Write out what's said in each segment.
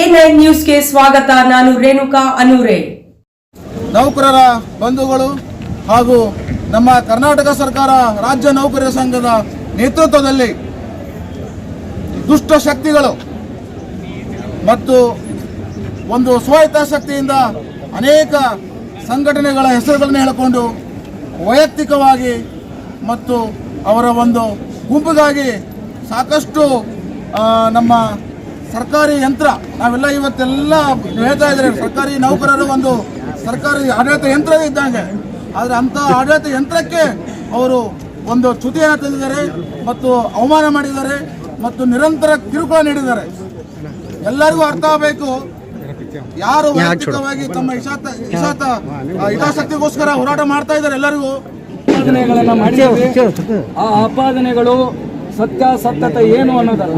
A nine ನ್ಯೂಸ್ಗೆ ಸ್ವಾಗತ, ನಾನು ರೇಣುಕಾ ಅನೂರೆ. ನೌಕರರ ಬಂಧುಗಳು ಹಾಗೂ ನಮ್ಮ ಕರ್ನಾಟಕ ಸರ್ಕಾರ ರಾಜ್ಯ ನೌಕರರ ಸಂಘದ ನೇತೃತ್ವದಲ್ಲಿ ದುಷ್ಟ ಶಕ್ತಿಗಳು ಮತ್ತು ಒಂದು ಸ್ವಹಿತಾಸಕ್ತಿಯಿಂದ ಅನೇಕ ಸಂಘಟನೆಗಳ ಹೆಸರುಗಳನ್ನು ಹೇಳಿಕೊಂಡು ವೈಯಕ್ತಿಕವಾಗಿ ಮತ್ತು ಅವರ ಒಂದು ಗುಂಪಿಗಾಗಿ ಸಾಕಷ್ಟು ನಮ್ಮ ಸರ್ಕಾರಿ ಯಂತ್ರ ನಾವೆಲ್ಲ ಇವತ್ತೆಲ್ಲ ಹೇಳ್ತಾ ಇದ್ದಾರೆ ಸರ್ಕಾರಿ ನೌಕರರು ಒಂದು ಸರ್ಕಾರಿ ಆಡಳಿತ ಯಂತ್ರ ಇದ್ದಂಗೆ. ಆದರೆ ಅಂಥ ಆಡಳಿತ ಯಂತ್ರಕ್ಕೆ ಅವರು ಒಂದು ಚ್ಯುತಿಯನ್ನು ತಂದಿದ್ದಾರೆ ಮತ್ತು ಅವಮಾನ ಮಾಡಿದ್ದಾರೆ ಮತ್ತು ನಿರಂತರ ಕಿರುಕುಳ ನೀಡಿದ್ದಾರೆ. ಎಲ್ಲರಿಗೂ ಅರ್ಥ ಆಗಬೇಕು. ಯಾರು ವೈಯಕ್ತಿಕವಾಗಿ ತಮ್ಮ ಇಶಾತ ಇಶಾತ ಹಿತಾಸಕ್ತಿಗೋಸ್ಕರ ಹೋರಾಟ ಮಾಡ್ತಾ ಇದ್ದಾರೆ ಎಲ್ಲರಿಗೂ. ಆಪಾದನೆಗಳನ್ನ ಆ ಆಪಾದನೆಗಳು ಸತ್ಯಾಸತ್ಯತೆ ಏನು ಅನ್ನೋದಲ್ಲ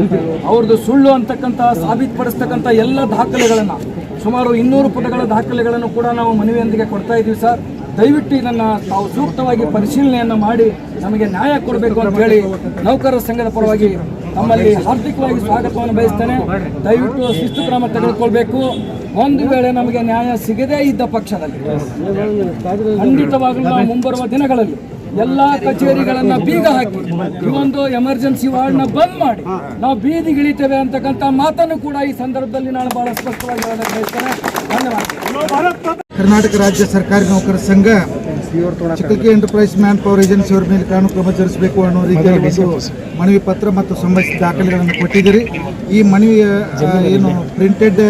ಅವ್ರದ್ದು ಸುಳ್ಳು ಅಂತಕ್ಕಂಥ, ಸಾಬೀತುಪಡಿಸ್ತಕ್ಕಂಥ ಎಲ್ಲ ದಾಖಲೆಗಳನ್ನು, ಸುಮಾರು ಇನ್ನೂರು ಪುಟಗಳ ದಾಖಲೆಗಳನ್ನು ಕೂಡ ನಾವು ಮನವಿಯೊಂದಿಗೆ ಕೊಡ್ತಾ ಇದ್ದೀವಿ ಸರ್. ದಯವಿಟ್ಟು ಇದನ್ನ ತಾವು ಸೂಕ್ತವಾಗಿ ಪರಿಶೀಲನೆಯನ್ನು ಮಾಡಿ ನಮಗೆ ನ್ಯಾಯ ಕೊಡಬೇಕು ಅಂತ ಹೇಳಿ ನೌಕರರ ಸಂಘದ ಪರವಾಗಿ ನಮ್ಮಲ್ಲಿ ಹಾರ್ದಿಕವಾಗಿ ಸ್ವಾಗತವನ್ನು ಬಯಸ್ತೇನೆ. ದಯವಿಟ್ಟು ಶಿಸ್ತು ಕ್ರಮ ತೆಗೆದುಕೊಳ್ಬೇಕು. ಒಂದು ವೇಳೆ ನಮಗೆ ನ್ಯಾಯ ಸಿಗದೇ ಇದ್ದ ಪಕ್ಷದಲ್ಲಿ, ಖಂಡಿತವಾಗಲೂ ನಾವು ಮುಂಬರುವ ದಿನಗಳಲ್ಲಿ ಎಲ್ಲಾ ಕಚೇರಿಗಳನ್ನ ಬೀಗ ಹಾಕಿ ಈ ಒಂದು ಎಮರ್ಜೆನ್ಸಿ ವಾರ್ಡ್ನ ಬಂದ್ ಮಾಡಿ ನಾವು ಬೀದಿಗಿಳಿತೇವೆ ಅಂತಕ್ಕಂಥ ಮಾತನ್ನು ಕೂಡ ಈ ಸಂದರ್ಭದಲ್ಲಿ ನಾನು ಬಹಳ ಸ್ಪಷ್ಟವಾಗಿ ಹೇಳಕ್ಕೆ ಬಯಸ್ತೇನೆ. ಧನ್ಯವಾದ. ಕರ್ನಾಟಕ ರಾಜ್ಯ ಸರ್ಕಾರಿ ನೌಕರ ಸಂಘ ಚಿಕ್ಕಲ್ಕೆ ಎಂಟರ್ಪ್ರೈಸ್ ಮ್ಯಾನ್ ಪವರ್ ಏಜೆನ್ಸಿ ಅವರ ಮೇಲೆ ಕಾನೂನು ಕ್ರಮ ಜರುಗಿಸಬೇಕು ಅನ್ನೋ ರೀತಿಯ ಮನವಿ ಪತ್ರ ಮತ್ತು ಸಂಬಂಧಿಸಿದ ದಾಖಲೆಗಳನ್ನು ಕೊಟ್ಟಿದ್ದೀರಿ. ಈ ಮನವಿಯ ಏನು ಪ್ರಿಂಟೆಡ್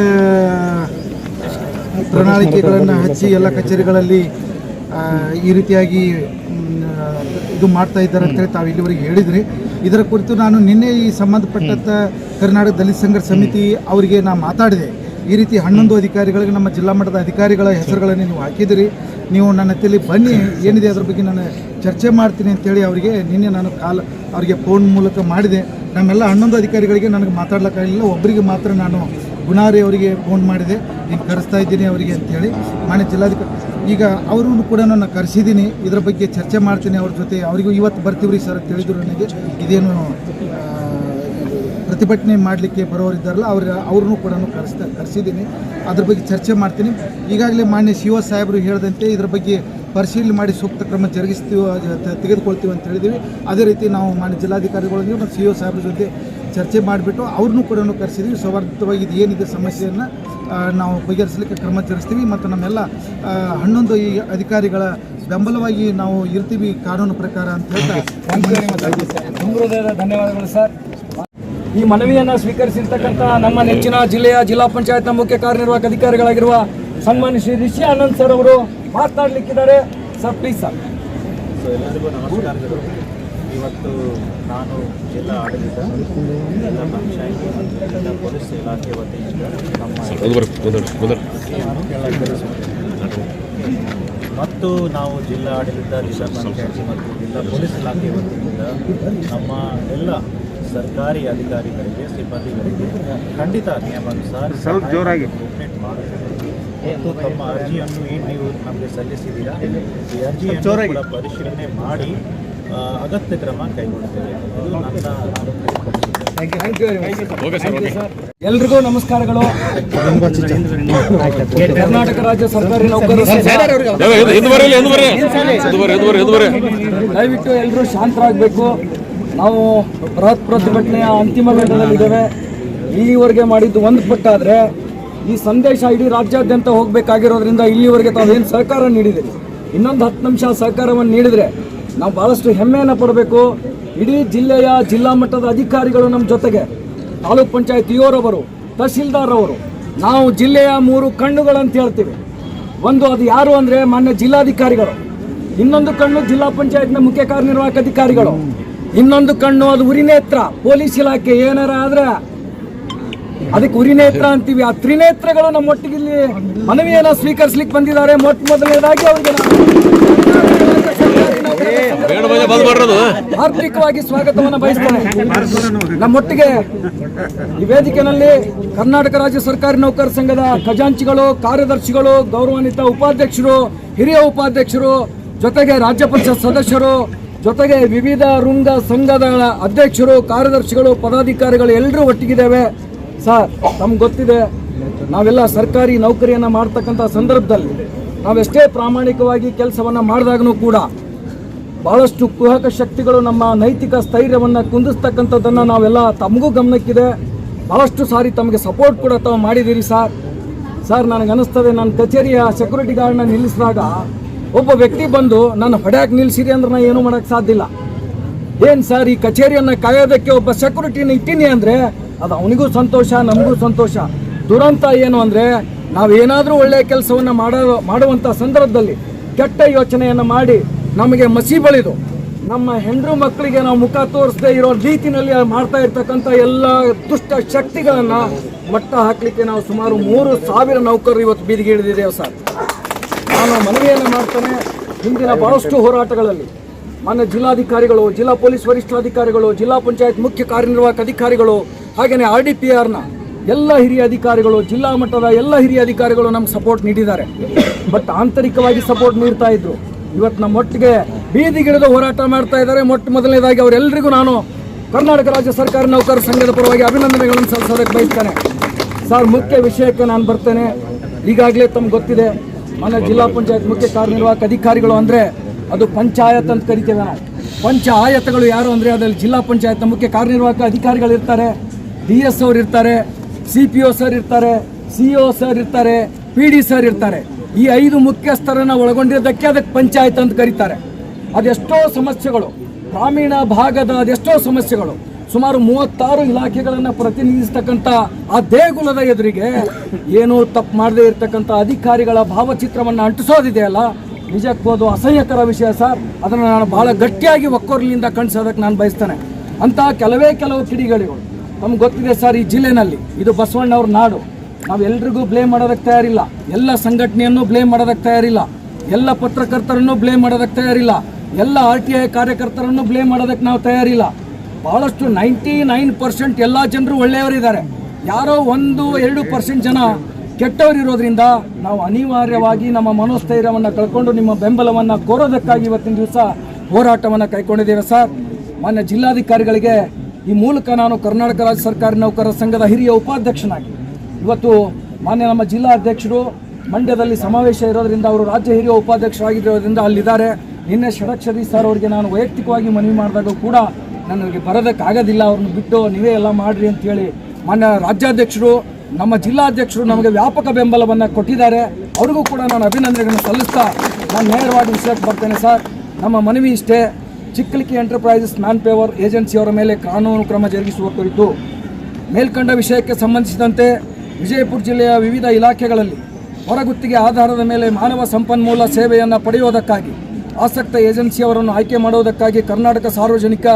ಪ್ರಣಾಳಿಕೆಗಳನ್ನು ಹಚ್ಚಿ ಎಲ್ಲ ಕಚೇರಿಗಳಲ್ಲಿ ಈ ರೀತಿಯಾಗಿ ಇದು ಮಾಡ್ತಾ ಇದ್ದಾರೆ ಅಂತೇಳಿ ತಾವು ಇಲ್ಲಿವರೆಗೆ ಹೇಳಿದ್ರಿ. ಇದರ ಕುರಿತು ನಾನು ನಿನ್ನೆ ಈ ಸಂಬಂಧಪಟ್ಟಂಥ ಕರ್ನಾಟಕ ದಲಿತ ಸಂಘರ್ಷ ಸಮಿತಿ ಅವರಿಗೆ ನಾನು ಮಾತಾಡಿದೆ. ಈ ರೀತಿ ಹನ್ನೊಂದು ಅಧಿಕಾರಿಗಳಿಗೆ ನಮ್ಮ ಜಿಲ್ಲಾ ಮಟ್ಟದ ಅಧಿಕಾರಿಗಳ ಹೆಸರುಗಳನ್ನು ನೀವು ಹಾಕಿದಿರಿ ನೀವು ನನ್ನ ತಲೆ ಬನ್ನಿ, ಏನಿದೆ ಅದ್ರ ಬಗ್ಗೆ ನಾನು ಚರ್ಚೆ ಮಾಡ್ತೀನಿ ಅಂತೇಳಿ ಅವರಿಗೆ ನಿನ್ನೆ ನಾನು ಕಾಲ್ ಅವರಿಗೆ ಫೋನ್ ಮೂಲಕ ಮಾಡಿದೆ. ನಮ್ಮೆಲ್ಲ ಹನ್ನೊಂದು ಅಧಿಕಾರಿಗಳಿಗೆ ನನಗೆ ಮಾತಾಡ್ಲಿಕ್ಕಾಗಲಿಲ್ಲ ಒಬ್ಬರಿಗೆ ಮಾತ್ರ ನಾನು ಗುಣಾರಿ ಅವರಿಗೆ ಫೋನ್ ಮಾಡಿದೆ. ನೀನು ಕರೆಸ್ತಾ ಇದ್ದೀನಿ ಅವರಿಗೆ ಅಂತೇಳಿ ಮಾನ್ಯ ಜಿಲ್ಲಾಧಿಕಾರಿ ಈಗ ಅವರನ್ನು ಕೂಡ ನಾನು ಕರೆಸಿದ್ದೀನಿ. ಇದರ ಬಗ್ಗೆ ಚರ್ಚೆ ಮಾಡ್ತೀನಿ ಅವ್ರ ಜೊತೆ. ಅವರಿಗೂ ಇವತ್ತು ಬರ್ತೀವ್ರಿ ಸರ್ ತಿಳಿದ್ರು ನನಗೆ. ಇದೇನು ಪ್ರತಿಭಟನೆ ಮಾಡಲಿಕ್ಕೆ ಬರೋರಿದ್ದಾರಲ್ಲ ಅವ್ರ, ಅವ್ರನ್ನೂ ಕೂಡ ಕರೆಸ್ತಾ, ಕರೆಸಿದ್ದೀನಿ. ಅದ್ರ ಬಗ್ಗೆ ಚರ್ಚೆ ಮಾಡ್ತೀನಿ. ಈಗಾಗಲೇ ಮಾನ್ಯ ಶಿವ ಸಾಹೇಬರು ಹೇಳಿದಂತೆ ಇದ್ರ ಬಗ್ಗೆ ಪರಿಶೀಲನೆ ಮಾಡಿ ಸೂಕ್ತ ಕ್ರಮ ಜರುಗಿಸ್ತೀವಿ, ತೆಗೆದುಕೊಳ್ತೀವಿ ಅಂತ ಹೇಳಿದ್ದೀವಿ. ಅದೇ ರೀತಿ ನಾವು ಮಾನ್ಯ ಜಿಲ್ಲಾಧಿಕಾರಿಗಳೊಂದಿಗೆ ಮತ್ತು ಸಿ ಒ ಸಾಹೇಬ್ರ ಜೊತೆ ಚರ್ಚೆ ಮಾಡಿಬಿಟ್ಟು ಅವ್ರನ್ನೂ ಕೂಡ ಕರೆಸಿದ್ದೀವಿ ಸೌಹಾರ್ದವಾಗಿ ಇದು ಏನಿದೆ ಸಮಸ್ಯೆಯನ್ನು ನಾವು ಬಗೆಹರಿಸಲಿಕ್ಕೆ ಕ್ರಮ ಜರುಗಿಸ್ತೀವಿ ಮತ್ತು ನಮ್ಮೆಲ್ಲ ಹನ್ನೊಂದು ಈ ಅಧಿಕಾರಿಗಳ ಬೆಂಬಲವಾಗಿ ನಾವು ಇರ್ತೀವಿ ಕಾನೂನು ಪ್ರಕಾರ ಅಂತ ಹೇಳ್ತಾ ಧನ್ಯವಾದಗಳು ಸರ್. ಈ ಮನವಿಯನ್ನು ಸ್ವೀಕರಿಸಿರ್ತಕ್ಕಂಥ ನಮ್ಮ ನೆಚ್ಚಿನ ಜಿಲ್ಲೆಯ ಜಿಲ್ಲಾ ಪಂಚಾಯತ್ ಮುಖ್ಯ ಕಾರ್ಯನಿರ್ವಾಹಕ ಅಧಿಕಾರಿಗಳಾಗಿರುವ ಸನ್ಮಾನ್ಯ ಶ್ರೀ ರಿಷಿ ಆನಂದ್ ಸರ್ ಅವರು ಮಾತನಾಡಲಿಕ್ಕಿದ್ದಾರೆ. Sir please sir. ಸೊ ಎಲ್ಲರಿಗೂ ನಮಸ್ಕಾರಗಳು. ಇವತ್ತು ನಾನು ಜಿಲ್ಲಾ ಆಡಳಿತ ಜಿಲ್ಲಾ ಪಂಚಾಯತ್ ಮತ್ತು ಜಿಲ್ಲಾ ಪೊಲೀಸ್ ಇಲಾಖೆ ವತಿಯಿಂದ ನಮ್ಮ ಮತ್ತು ನಾವು ಜಿಲ್ಲಾ ಆಡಳಿತ ಜಿಲ್ಲಾ ಪಂಚಾಯತ್ ಮತ್ತು ಜಿಲ್ಲಾ ಪೊಲೀಸ್ ಇಲಾಖೆ ವತಿಯಿಂದ ನಮ್ಮ ಎಲ್ಲ ಸರ್ಕಾರಿ ಅಧಿಕಾರಿಗಳಿಗೆ ಸಿಬ್ಬಂದಿಗಳಿಗೆ ಖಂಡಿತ ನಿಯಮಾನುಸಾರ ಜೋರಾಗಿ. ಮಾಡುತ್ತೇವೆ ಮತ್ತು ತಮ್ಮ ಅರ್ಜಿಯನ್ನು ಏನು ನೀವು ನಮಗೆ ಸಲ್ಲಿಸಿದ್ದೀರಾ? ಈ ಅರ್ಜಿಯನ್ನು ಕೂಡ ಪರಿಶೀಲನೆ ಮಾಡಿ ಅಗತ್ಯ ಕ್ರಮ ಕೈಗೊಳ್ಳುತ್ತೇವೆ ಎಲ್ರಿಗೂ ನಮಸ್ಕಾರಗಳು. ಕರ್ನಾಟಕ ರಾಜ್ಯ ಸರ್ಕಾರಿ ನೌಕರರು ದಯವಿಟ್ಟು ಎಲ್ಲರೂ ಶಾಂತರಾಗಬೇಕು. ನಾವು ಬೃಹತ್ ಪ್ರತಿಭಟನೆಯ ಅಂತಿಮ ಘಟ್ಟದಲ್ಲಿದ್ದೇವೆ ಇಲ್ಲಿವರೆಗೆ ಮಾಡಿದ್ದು ಒಂದು ಪಟ್ಟಾದರೆ ಈ ಸಂದೇಶ ಇಡೀ ರಾಜ್ಯಾದ್ಯಂತ ಹೋಗಬೇಕಾಗಿರೋದ್ರಿಂದ ಇಲ್ಲಿವರೆಗೆ ತಾವೇನು ಸಹಕಾರ ನೀಡಿದ್ದೀರಿ ಇನ್ನೊಂದು ಹತ್ತು ನಿಮಿಷ ಸಹಕಾರವನ್ನು ನೀಡಿದರೆ ನಾವು ಭಾಳಷ್ಟು ಹೆಮ್ಮೆಯನ್ನು ಪಡಬೇಕು. ಇಡೀ ಜಿಲ್ಲೆಯ ಜಿಲ್ಲಾ ಮಟ್ಟದ ಅಧಿಕಾರಿಗಳು ನಮ್ಮ ಜೊತೆಗೆ. ತಾಲೂಕ್ ಪಂಚಾಯತ್ ಇಯೋರವರು ತಹಶೀಲ್ದಾರ್ ನಾವು ಜಿಲ್ಲೆಯ ಮೂರು ಕಣ್ಣುಗಳಂತ ಹೇಳ್ತೀವಿ. ಒಂದು ಅದು ಯಾರು ಅಂದರೆ ಮಾನ್ಯ ಜಿಲ್ಲಾಧಿಕಾರಿಗಳು. ಇನ್ನೊಂದು ಕಣ್ಣು ಜಿಲ್ಲಾ ಪಂಚಾಯತ್ನ ಮುಖ್ಯ ಕಾರ್ಯನಿರ್ವಾಹಕ ಅಧಿಕಾರಿಗಳು. ಇನ್ನೊಂದು ಕಣ್ಣು ಅದು ಉರಿನೇತ್ರ ಪೊಲೀಸ್ ಇಲಾಖೆ. ಏನಾರ ಆದ್ರೆ ಅದಕ್ಕೆ ಉರಿನೇತ್ರ ಅಂತೀವಿ. ಆ ತ್ರಿನೇತ್ರಗಳು ನಮ್ಮೊಟ್ಟಿಗೆ ಇಲ್ಲಿ ಮನವಿಯನ್ನು ಸ್ವೀಕರಿಸಲಿಕ್ಕೆ ಬಂದಿದ್ದಾರೆ. ಮೊಟ್ಟ ಮೊದಲನೇದಾಗಿ ಅವರಿಗೆ ಹಾರ್ದಿಕವಾಗಿ ಸ್ವಾಗತವನ್ನು ಬಯಸ್ತೇನೆ ನಮ್ಮೊಟ್ಟಿಗೆ ಈ ವೇದಿಕೆಯಲ್ಲಿ ಕರ್ನಾಟಕ ರಾಜ್ಯ ಸರ್ಕಾರಿ ನೌಕರ ಸಂಘದ ಖಜಾಂಚಿಗಳು ಕಾರ್ಯದರ್ಶಿಗಳು ಗೌರವಾನ್ವಿತ ಉಪಾಧ್ಯಕ್ಷರು ಹಿರಿಯ ಉಪಾಧ್ಯಕ್ಷರು ಜೊತೆಗೆ ರಾಜ್ಯ ಪರಿಷತ್ ಸದಸ್ಯರು ಜೊತೆಗೆ ವಿವಿಧ ಋಂಗ ಸಂಘದ ಅಧ್ಯಕ್ಷರು ಕಾರ್ಯದರ್ಶಿಗಳು ಪದಾಧಿಕಾರಿಗಳು ಎಲ್ಲರೂ ಒಟ್ಟಿಗಿದ್ದೇವೆ. ಸರ್ ನಮ್ಗೆ ಗೊತ್ತಿದೆ ನಾವೆಲ್ಲ ಸರ್ಕಾರಿ ನೌಕರಿಯನ್ನು ಮಾಡ್ತಕ್ಕಂಥ ಸಂದರ್ಭದಲ್ಲಿ ನಾವೆಷ್ಟೇ ಪ್ರಾಮಾಣಿಕವಾಗಿ ಕೆಲಸವನ್ನು ಮಾಡಿದಾಗನೂ ಕೂಡ ಬಹಳಷ್ಟು ಕುಹಕ ಶಕ್ತಿಗಳು ನಮ್ಮ ನೈತಿಕ ಸ್ಥೈರ್ಯವನ್ನು ಕುಂದಿಸ್ತಕ್ಕಂಥದ್ದನ್ನು ನಾವೆಲ್ಲ ತಮಗೂ ಗಮನಕ್ಕಿದೆ. ಬಹಳಷ್ಟು ಸಾರಿ ತಮಗೆ ಸಪೋರ್ಟ್ ಕೂಡ ತಾವು ಮಾಡಿದ್ದೀರಿ ಸರ್. ಸರ್, ನನಗೆ ಅನ್ನಿಸ್ತದೆ ನನ್ನ ಕಚೇರಿಯ ಸೆಕ್ಯೂರಿಟಿ ಗಾರ್ಡ್ನ ನಿಲ್ಲಿಸಿದಾಗ ಒಬ್ಬ ವ್ಯಕ್ತಿ ಬಂದು, ನನ್ನ ಹೊಡ್ಯಾಕ್ ನಿಲ್ಲಿಸಿರಿ ಅಂದ್ರೆ ನಾನು ಏನೂ ಮಾಡೋಕ್ಕೆ ಸಾಧ್ಯ ಇಲ್ಲ. ಏನು ಸರ್, ಈ ಕಚೇರಿಯನ್ನು ಕಾಯೋದಕ್ಕೆ ಒಬ್ಬ ಸೆಕ್ಯೂರಿಟಿನ ಇಟ್ಟೀನಿ ಅಂದರೆ ಅದು ಅವನಿಗೂ ಸಂತೋಷ, ನಮಗೂ ಸಂತೋಷ. ದುರಂತ ಏನು ಅಂದರೆ ನಾವೇನಾದರೂ ಒಳ್ಳೆಯ ಕೆಲಸವನ್ನು ಮಾಡೋ ಮಾಡುವಂಥ ಸಂದರ್ಭದಲ್ಲಿ ಕೆಟ್ಟ ಯೋಚನೆಯನ್ನು ಮಾಡಿ ನಮಗೆ ಮಸಿ ಬಳಿದು ನಮ್ಮ ಹೆಂಡ್ರು ಮಕ್ಕಳಿಗೆ ನಾವು ಮುಖ ತೋರಿಸದೆ ಇರೋ ರೀತಿನಲ್ಲಿ ಮಾಡ್ತಾ ಇರ್ತಕ್ಕಂಥ ಎಲ್ಲ ದುಷ್ಟ ಶಕ್ತಿಗಳನ್ನು ಮಟ್ಟ ಹಾಕಲಿಕ್ಕೆ ನಾವು ಸುಮಾರು ಮೂರು ಸಾವಿರ ನೌಕರರು ಇವತ್ತು ಬೀದಿಗೆ ಇಳಿದಿದ್ದೇವೆ ಸರ್. ನಾನು ಮನವಿಯನ್ನು ಮಾಡ್ತೇನೆ, ಹಿಂದಿನ ಬಹಳಷ್ಟು ಹೋರಾಟಗಳಲ್ಲಿ ಮಾನ್ಯ ಜಿಲ್ಲಾಧಿಕಾರಿಗಳು, ಜಿಲ್ಲಾ ಪೊಲೀಸ್ ವರಿಷ್ಠಾಧಿಕಾರಿಗಳು, ಜಿಲ್ಲಾ ಪಂಚಾಯತ್ ಮುಖ್ಯ ಕಾರ್ಯನಿರ್ವಾಹಕ ಅಧಿಕಾರಿಗಳು ಹಾಗೆಯೇ ಆರ್ ಡಿ ಪಿ ಆರ್ನ ಎಲ್ಲ ಹಿರಿಯ ಅಧಿಕಾರಿಗಳು, ಜಿಲ್ಲಾ ಮಟ್ಟದ ಎಲ್ಲ ಹಿರಿಯ ಅಧಿಕಾರಿಗಳು ನಮ್ಗೆ ಸಪೋರ್ಟ್ ನೀಡಿದ್ದಾರೆ. ಬಟ್ ಆಂತರಿಕವಾಗಿ ಸಪೋರ್ಟ್ ನೀಡ್ತಾ ಇದ್ರು. ಇವತ್ತು ನಮ್ಮ ಒಟ್ಟಿಗೆ ಬೀದಿಗಿಳಿದು ಹೋರಾಟ ಮಾಡ್ತಾ ಇದ್ದಾರೆ. ಮೊಟ್ಟ ಮೊದಲನೇದಾಗಿ ಅವರೆಲ್ಲರಿಗೂ ನಾನು ಕರ್ನಾಟಕ ರಾಜ್ಯ ಸರ್ಕಾರಿ ನೌಕರ ಸಂಘದ ಪರವಾಗಿ ಅಭಿನಂದನೆಗಳನ್ನು ಸಲ್ಲಿಸೋದಕ್ಕೆ ಬಯಸ್ತೇನೆ. ಸರ್, ಮುಖ್ಯ ವಿಷಯಕ್ಕೆ ನಾನು ಬರ್ತೇನೆ. ಈಗಾಗಲೇ ತಮ್ಗೆ ಗೊತ್ತಿದೆ, ಮನೆ ಜಿಲ್ಲಾ ಪಂಚಾಯತ್ ಮುಖ್ಯ ಕಾರ್ಯನಿರ್ವಾಹಕ ಅಧಿಕಾರಿಗಳು ಅಂದರೆ ಅದು ಪಂಚಾಯತ್ ಅಂತ ಕರಿತೇವೆ ನಾವು. ಪಂಚ ಆಯತಗಳು ಯಾರು ಅಂದರೆ ಅದರಲ್ಲಿ ಜಿಲ್ಲಾ ಪಂಚಾಯತ್ನ ಮುಖ್ಯ ಕಾರ್ಯನಿರ್ವಾಹಕ ಅಧಿಕಾರಿಗಳು ಇರ್ತಾರೆ. ಡಿ ಎಸ್ ಅವ್ರು ಇರ್ತಾರೆ, ಸಿ ಪಿ ಓ ಸರ್ ಇರ್ತಾರೆ, ಸಿ ಒ ಸರ್ ಇರ್ತಾರೆ, ಪಿ ಡಿ ಸರ್ ಇರ್ತಾರೆ. ಈ ಐದು ಮುಖ್ಯಸ್ಥರನ್ನು ಒಳಗೊಂಡಿದ್ದಕ್ಕೆ ಅದಕ್ಕೆ ಪಂಚಾಯತ್ ಅಂತ ಕರೀತಾರೆ. ಅದೆಷ್ಟೋ ಸಮಸ್ಯೆಗಳು, ಗ್ರಾಮೀಣ ಭಾಗದ ಅದೆಷ್ಟೋ ಸಮಸ್ಯೆಗಳು, ಸುಮಾರು ಮೂವತ್ತಾರು ಇಲಾಖೆಗಳನ್ನು ಪ್ರತಿನಿಧಿಸ್ತಕ್ಕಂಥ ಆ ದೇಗುಲದ ಎದುರಿಗೆ ಏನೂ ತಪ್ಪು ಮಾಡದೇ ಇರತಕ್ಕಂಥ ಅಧಿಕಾರಿಗಳ ಭಾವಚಿತ್ರವನ್ನು ಅಂಟಿಸೋದಿದೆಯಲ್ಲ ನಿಜಕ್ಕೂ ಅದು ಅಸಹ್ಯಕರ ವಿಷಯ ಸರ್. ಅದನ್ನು ನಾನು ಬಹಳ ಗಟ್ಟಿಯಾಗಿ ಒಕ್ಕೊರ್ಲಿಂದ ಕಣ್ಸೋದಕ್ಕೆ ನಾನು ಬಯಸ್ತೇನೆ. ಅಂತಹ ಕೆಲವೇ ಕೆಲವು ಕಿಡಿಗಳಿಗಳು ನಮ್ಗೆ ಗೊತ್ತಿದೆ ಸರ್, ಈ ಜಿಲ್ಲೆನಲ್ಲಿ ಇದು ಬಸವಣ್ಣವ್ರ ನಾಡು. ನಾವು ಎಲ್ರಿಗೂ ಬ್ಲೇಮ್ ಮಾಡೋದಕ್ಕೆ ತಯಾರಿಲ್ಲ. ಎಲ್ಲ ಸಂಘಟನೆಯನ್ನು ಬ್ಲೇಮ್ ಮಾಡೋದಕ್ಕೆ ತಯಾರಿಲ್ಲ. ಎಲ್ಲ ಪತ್ರಕರ್ತರನ್ನು ಬ್ಲೇಮ್ ಮಾಡೋದಕ್ಕೆ ತಯಾರಿಲ್ಲ. ಎಲ್ಲ ಆರ್ ಟಿ ಐ ಕಾರ್ಯಕರ್ತರನ್ನು ಬ್ಲೇಮ್ ಮಾಡೋದಕ್ಕೆ ನಾವು ತಯಾರಿಲ್ಲ. ಬಹಳಷ್ಟು ನೈಂಟಿ ನೈನ್ ಪರ್ಸೆಂಟ್ ಎಲ್ಲ ಜನರು ಒಳ್ಳೆಯವರಿದ್ದಾರೆ. ಯಾರೋ ಒಂದು, ಎರಡು ಪರ್ಸೆಂಟ್ ಜನ ಕೆಟ್ಟವರಿರೋದ್ರಿಂದ ನಾವು ಅನಿವಾರ್ಯವಾಗಿ ನಮ್ಮ ಮನೋಸ್ಥೈರ್ಯವನ್ನು ಕಳ್ಕೊಂಡು ನಿಮ್ಮ ಬೆಂಬಲವನ್ನು ಕೋರೋದಕ್ಕಾಗಿ ಇವತ್ತಿನ ದಿವಸ ಹೋರಾಟವನ್ನು ಕೈಗೊಂಡಿದ್ದೇವೆ ಸರ್. ಮಾನ್ಯ ಜಿಲ್ಲಾಧಿಕಾರಿಗಳಿಗೆ ಈ ಮೂಲಕ ನಾನು ಕರ್ನಾಟಕ ರಾಜ್ಯ ಸರ್ಕಾರಿ ನೌಕರರ ಸಂಘದ ಹಿರಿಯ ಉಪಾಧ್ಯಕ್ಷನಾಗಿ ಇವತ್ತು ಮಾನ್ಯ ನಮ್ಮ ಜಿಲ್ಲಾ ಅಧ್ಯಕ್ಷರು ಮಂಡ್ಯದಲ್ಲಿ ಸಮಾವೇಶ ಇರೋದ್ರಿಂದ ಅವರು ರಾಜ್ಯ ಹಿರಿಯ ಉಪಾಧ್ಯಕ್ಷರಾಗಿರೋದ್ರಿಂದ ಅಲ್ಲಿದ್ದಾರೆ. ನಿನ್ನೆ ಷಡಕ್ಷರಿ ಸರ್ ಅವರಿಗೆ ನಾನು ವೈಯಕ್ತಿಕವಾಗಿ ಮನವಿ ಮಾಡಿದಾಗ ಕೂಡ ನನಗೆ ಬರೋದಕ್ಕಾಗೋದಿಲ್ಲ, ಅವ್ರನ್ನ ಬಿಟ್ಟು ನೀವೇ ಎಲ್ಲ ಮಾಡಿರಿ ಅಂತೇಳಿ ಮಾನ್ಯ ರಾಜ್ಯಾಧ್ಯಕ್ಷರು, ನಮ್ಮ ಜಿಲ್ಲಾಧ್ಯಕ್ಷರು ನಮಗೆ ವ್ಯಾಪಕ ಬೆಂಬಲವನ್ನು ಕೊಟ್ಟಿದ್ದಾರೆ. ಅವ್ರಿಗೂ ಕೂಡ ನಾನು ಅಭಿನಂದನೆಗಳನ್ನು ಸಲ್ಲಿಸ್ತಾ ನಾನು ನೇರವಾಗಿ ವಿಷಯಕ್ಕೆ ಬರ್ತೇನೆ ಸರ್. ನಮ್ಮ ಮನವಿ ಇಷ್ಟೇ. ಚಿಕ್ಕಲಿಕ್ಕಿ ಎಂಟರ್ಪ್ರೈಸಸ್ ಮ್ಯಾನ್ ಪೇವರ್ ಏಜೆನ್ಸಿಯವರ ಮೇಲೆ ಕಾನೂನು ಕ್ರಮ ಜರುಗಿಸುವ ಕುರಿತು ಮೇಲ್ಕಂಡ ವಿಷಯಕ್ಕೆ ಸಂಬಂಧಿಸಿದಂತೆ ವಿಜಯಪುರ ಜಿಲ್ಲೆಯ ವಿವಿಧ ಇಲಾಖೆಗಳಲ್ಲಿ ಹೊರಗುತ್ತಿಗೆ ಆಧಾರದ ಮೇಲೆ ಮಾನವ ಸಂಪನ್ಮೂಲ ಸೇವೆಯನ್ನು ಪಡೆಯುವುದಕ್ಕಾಗಿ ಆಸಕ್ತ ಏಜೆನ್ಸಿಯವರನ್ನು ಆಯ್ಕೆ ಮಾಡುವುದಕ್ಕಾಗಿ ಕರ್ನಾಟಕ ಸಾರ್ವಜನಿಕ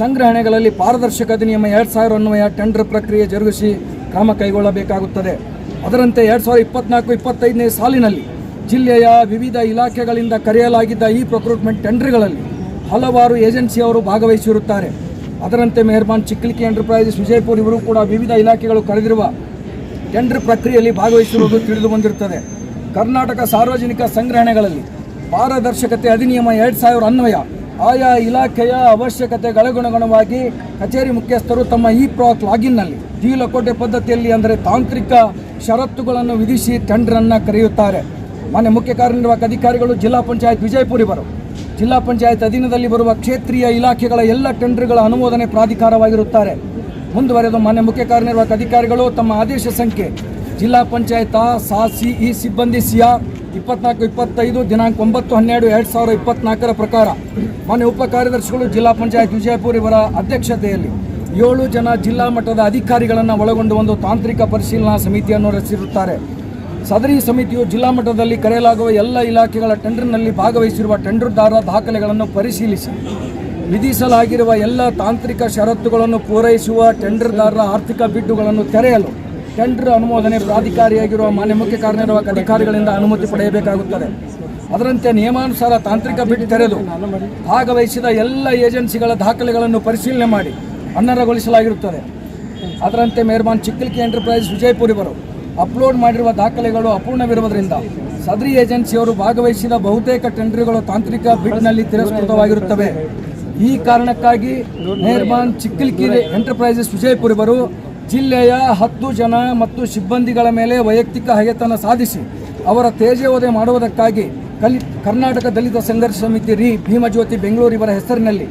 ಸಂಗ್ರಹಣೆಗಳಲ್ಲಿ ಪಾರದರ್ಶಕ ಅಧಿನಿಯಮ ಎರಡು ಸಾವಿರ ಅನ್ವಯ ಟೆಂಡರ್ ಪ್ರಕ್ರಿಯೆ ಜರುಗಿಸಿ ಕ್ರಮ ಕೈಗೊಳ್ಳಬೇಕಾಗುತ್ತದೆ. ಅದರಂತೆ ಎರಡು ಸಾವಿರದ ಇಪ್ಪತ್ನಾಲ್ಕು, ಇಪ್ಪತ್ತೈದನೇ ಸಾಲಿನಲ್ಲಿ ಜಿಲ್ಲೆಯ ವಿವಿಧ ಇಲಾಖೆಗಳಿಂದ ಕರೆಯಲಾಗಿದ್ದ ಈ ಪ್ರೊಕ್ರೂಟ್ಮೆಂಟ್ ಟೆಂಡರ್ಗಳಲ್ಲಿ ಹಲವಾರು ಏಜೆನ್ಸಿಯವರು ಭಾಗವಹಿಸಿರುತ್ತಾರೆ. ಅದರಂತೆ ಮೆಹರ್ಬಾನ್ ಚಿಕ್ಲಿಕಿ ಎಂಟರ್ಪ್ರೈಸಸ್ ವಿಜಯಪುರ, ಇವರು ಕೂಡ ವಿವಿಧ ಇಲಾಖೆಗಳು ಕರೆದಿರುವ ಟೆಂಡರ್ ಪ್ರಕ್ರಿಯೆಯಲ್ಲಿ ಭಾಗವಹಿಸಿರುವುದು ತಿಳಿದು ಬಂದಿರುತ್ತದೆ. ಕರ್ನಾಟಕ ಸಾರ್ವಜನಿಕ ಸಂಗ್ರಹಣೆಗಳಲ್ಲಿ ಪಾರದರ್ಶಕತೆ ಅಧಿನಿಯಮ ಎರಡು ಸಾವಿರ ಅನ್ವಯ, ಆಯಾ ಇಲಾಖೆಯ ಅವಶ್ಯಕತೆಗಳಿಗನುಗುಣವಾಗಿ ಕಚೇರಿ ಮುಖ್ಯಸ್ಥರು ತಮ್ಮ ಇ ಪ್ರಾಕ್ ಲಾಗಿನ್ನಲ್ಲಿ ಜೀಲಕೋಟೆ ಪದ್ಧತಿಯಲ್ಲಿ ಅಂದರೆ ತಾಂತ್ರಿಕ ಷರತ್ತುಗಳನ್ನು ವಿಧಿಸಿ ಟೆಂಡರನ್ನು ಕರೆಯುತ್ತಾರೆ. ಮಾನ್ಯ ಮುಖ್ಯ ಕಾರ್ಯನಿರ್ವಾಹಕ ಅಧಿಕಾರಿಗಳು ಜಿಲ್ಲಾ ಪಂಚಾಯತ್ ವಿಜಯಪುರ ಇವರು ಜಿಲ್ಲಾ ಪಂಚಾಯತ್ ಅಧೀನದಲ್ಲಿ ಬರುವ ಕ್ಷೇತ್ರೀಯ ಇಲಾಖೆಗಳ ಎಲ್ಲ ಟೆಂಡರ್ಗಳ ಅನುಮೋದನೆ ಪ್ರಾಧಿಕಾರವಾಗಿರುತ್ತಾರೆ. ಮುಂದುವರೆದು ಮಾನ್ಯ ಮುಖ್ಯ ಕಾರ್ಯನಿರ್ವಾಹಕ ಅಧಿಕಾರಿಗಳು ತಮ್ಮ ಆದೇಶ ಸಂಖ್ಯೆ ಜಿಲ್ಲಾ ಪಂಚಾಯತ್ ಸಾ, ಸಿ, ಇ ಸಿಬ್ಬಂದಿ ಸಿಯಾ ಇಪ್ಪತ್ನಾಲ್ಕು, ಇಪ್ಪತ್ತೈದು, ದಿನಾಂಕ ಒಂಬತ್ತು, ಹನ್ನೆರಡು, ಎರಡು ಸಾವಿರದ ಇಪ್ಪತ್ನಾಲ್ಕರ ಪ್ರಕಾರ ಮಾನ್ಯ ಉಪ ಕಾರ್ಯದರ್ಶಿಗಳು ಜಿಲ್ಲಾ ಪಂಚಾಯತ್ ವಿಜಯಪುರ ಇವರ ಅಧ್ಯಕ್ಷತೆಯಲ್ಲಿ ಏಳು ಜನ ಜಿಲ್ಲಾ ಮಟ್ಟದ ಅಧಿಕಾರಿಗಳನ್ನು ಒಳಗೊಂಡು ಒಂದು ತಾಂತ್ರಿಕ ಪರಿಶೀಲನಾ ಸಮಿತಿಯನ್ನು ರಚಿಸಿರುತ್ತಾರೆ. ಸದರಿ ಸಮಿತಿಯು ಜಿಲ್ಲಾ ಮಟ್ಟದಲ್ಲಿ ಕರೆಯಲಾಗುವ ಎಲ್ಲ ಇಲಾಖೆಗಳ ಟೆಂಡರ್ನಲ್ಲಿ ಭಾಗವಹಿಸಿರುವ ಟೆಂಡರ್ದಾರ ದಾಖಲೆಗಳನ್ನು ಪರಿಶೀಲಿಸಿ ವಿಧಿಸಲಾಗಿರುವ ಎಲ್ಲ ತಾಂತ್ರಿಕ ಷರತ್ತುಗಳನ್ನು ಪೂರೈಸುವ ಟೆಂಡರ್ದಾರರ ಆರ್ಥಿಕ ಬಿಡ್ಡುಗಳನ್ನು ತೆರೆಯಲು ಟೆಂಡರ್ ಅನುಮೋದನೆ ಪ್ರಾಧಿಕಾರಿಯಾಗಿರುವ ಮಾನ್ಯ ಮುಖ್ಯ ಕಾರ್ಯನಿರ್ವಾಹಕ ಅಧಿಕಾರಿಗಳಿಂದ ಅನುಮತಿ ಪಡೆಯಬೇಕಾಗುತ್ತದೆ. ಅದರಂತೆ ನಿಯಮಾನುಸಾರ ತಾಂತ್ರಿಕ ಬಿಡ್ ತೆರೆದು ಭಾಗವಹಿಸಿದ ಎಲ್ಲ ಏಜೆನ್ಸಿಗಳ ದಾಖಲೆಗಳನ್ನು ಪರಿಶೀಲನೆ ಮಾಡಿ ಅನರ್ಹಗೊಳಿಸಲಾಗಿರುತ್ತದೆ. ಅದರಂತೆ ಮೇರ್ಮಾನ್ ಚಿಕ್ಕಲ್ಕಿ ಎಂಟರ್ಪ್ರೈಸ್ ವಿಜಯಪುರ ಇವರು ಅಪ್ಲೋಡ್ ಮಾಡಿರುವ ದಾಖಲೆಗಳು ಅಪೂರ್ಣವಿರುವುದರಿಂದ ಸದರಿ ಏಜೆನ್ಸಿಯವರು ಭಾಗವಹಿಸಿದ ಬಹುತೇಕ ಟೆಂಡರ್ಗಳು ತಾಂತ್ರಿಕ ಬಿಡ್ನಲ್ಲಿ ತಿರಸ್ಕೃತವಾಗಿರುತ್ತವೆ. ಈ ಕಾರಣಕ್ಕಾಗಿ ಮೆಹರ್ಬಾನ್ ಚಿಕ್ಕಲ್ಕಿರೆ ಎಂಟರ್ಪ್ರೈಸಸ್ ವಿಜಯಪುರ ಇವರು ಜಿಲ್ಲೆಯ ಹತ್ತು ಜನ ಮತ್ತು ಸಿಬ್ಬಂದಿಗಳ ಮೇಲೆ ವೈಯಕ್ತಿಕ ಹಗೆತನ ಸಾಧಿಸಿ ಅವರ ತೇಜೋವಧೆ ಮಾಡುವುದಕ್ಕಾಗಿ ಕಲಿ ಕರ್ನಾಟಕ ದಲಿತ ಸಂಘರ್ಷ ಸಮಿತಿ ರಿ ಭೀಮಜ್ಯೋತಿ ಬೆಂಗಳೂರು ಇವರ ಹೆಸರಿನಲ್ಲಿ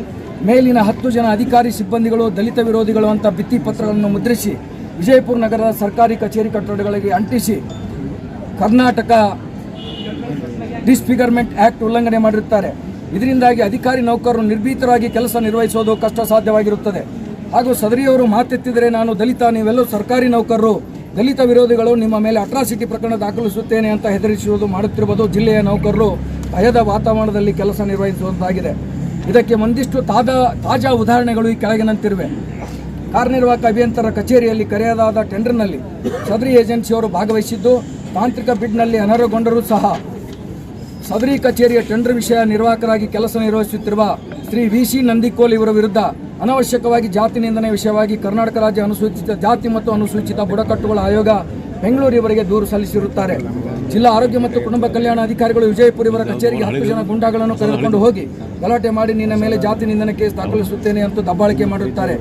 ಮೇಲಿನ ಹತ್ತು ಜನ ಅಧಿಕಾರಿ ಸಿಬ್ಬಂದಿಗಳು, ದಲಿತ ವಿರೋಧಿಗಳು ಅಂತ ಭಿತ್ತಿ ಪತ್ರಗಳನ್ನು ಮುದ್ರಿಸಿ ವಿಜಯಪುರ ನಗರದ ಸರ್ಕಾರಿ ಕಚೇರಿ ಕಟ್ಟಡಗಳಿಗೆ ಅಂಟಿಸಿ ಕರ್ನಾಟಕ ಡಿಸ್ಫಿಗರ್ಮೆಂಟ್ ಆ್ಯಕ್ಟ್ ಉಲ್ಲಂಘನೆ ಮಾಡಿರುತ್ತಾರೆ. ಇದರಿಂದಾಗಿ ಅಧಿಕಾರಿ ನೌಕರರು ನಿರ್ಭೀತರಾಗಿ ಕೆಲಸ ನಿರ್ವಹಿಸೋದು ಕಷ್ಟ ಸಾಧ್ಯವಾಗಿರುತ್ತದೆ ಹಾಗೂ ಸದರಿಯವರು ಮಾತೆತ್ತಿದರೆ ನಾನು ದಲಿತ ನೀವೆಲ್ಲೂ ಸರ್ಕಾರಿ ನೌಕರರು. ದಲಿತ ವಿರೋಧಿಗಳು ನಿಮ್ಮ ಮೇಲೆ ಅಟ್ರಾಸಿಟಿ ಪ್ರಕರಣ ದಾಖಲಿಸುತ್ತೇನೆ ಅಂತ ಹೆದರಿಸುವುದು ಮಾಡುತ್ತಿರುವುದು ಜಿಲ್ಲೆಯ ನೌಕರರು. ಭಯದ ವಾತಾವರಣದಲ್ಲಿ ಕೆಲಸ ನಿರ್ವಹಿಸುವಂತಾಗಿದೆ. ಇದಕ್ಕೆ ಒಂದಿಷ್ಟು ತಾಜಾ ತಾಜಾ ಉದಾಹರಣೆಗಳು ಈ ಕೆಳಗಿನಂತಿರುವೆ. ಕಾರ್ಯನಿರ್ವಾಹಕ ಅಭಿಯಂತರ ಕಚೇರಿಯಲ್ಲಿ ಕರೆಯದಾದ ಟೆಂಡರ್ನಲ್ಲಿ ಸದರಿ ಏಜೆನ್ಸಿಯವರು ಭಾಗವಹಿಸಿದ್ದು, ತಾಂತ್ರಿಕ ಬಿಡ್ನಲ್ಲಿ ಅನರ್ಹಗೊಂಡರೂ ಸಹ ಸದರಿ ಕಚೇರಿಯ ಟೆಂಡರ್ ವಿಷಯ ನಿರ್ವಾಹಕರಾಗಿ ಕೆಲಸ ನಿರ್ವಹಿಸುತ್ತಿರುವ ಶ್ರೀ ವಿ ಸಿ ನಂದಿಕೋಲ್ ಇವರ ವಿರುದ್ಧ ಅನವಶ್ಯಕವಾಗಿ ಜಾತಿ ನಿಂದನೆ ವಿಷಯವಾಗಿ ಕರ್ನಾಟಕ ರಾಜ್ಯ ಅನುಸೂಚಿತ ಜಾತಿ ಮತ್ತು ಅನುಸೂಚಿತ ಬುಡಕಟ್ಟುಗಳ ಆಯೋಗ ಬೆಂಗಳೂರು ಇವರಿಗೆ ದೂರು ಸಲ್ಲಿಸಿರುತ್ತಾರೆ. ಜಿಲ್ಲಾ ಆರೋಗ್ಯ ಮತ್ತು ಕುಟುಂಬ ಕಲ್ಯಾಣ ಅಧಿಕಾರಿಗಳು ವಿಜಯಪುರ ಇವರ ಕಚೇರಿಗೆ ಹತ್ತು ಜನ ಗುಂಡಾಗಳನ್ನು ಕರೆದುಕೊಂಡು ಹೋಗಿ ಗಲಾಟೆ ಮಾಡಿ ನಿನ್ನ ಮೇಲೆ ಜಾತಿ ನಿಂದನೆ ಕೇಸ್ ದಾಖಲಿಸುತ್ತೇನೆ ಅಂತ ದಬ್ಬಾಳಿಕೆ ಮಾಡುತ್ತಾರೆ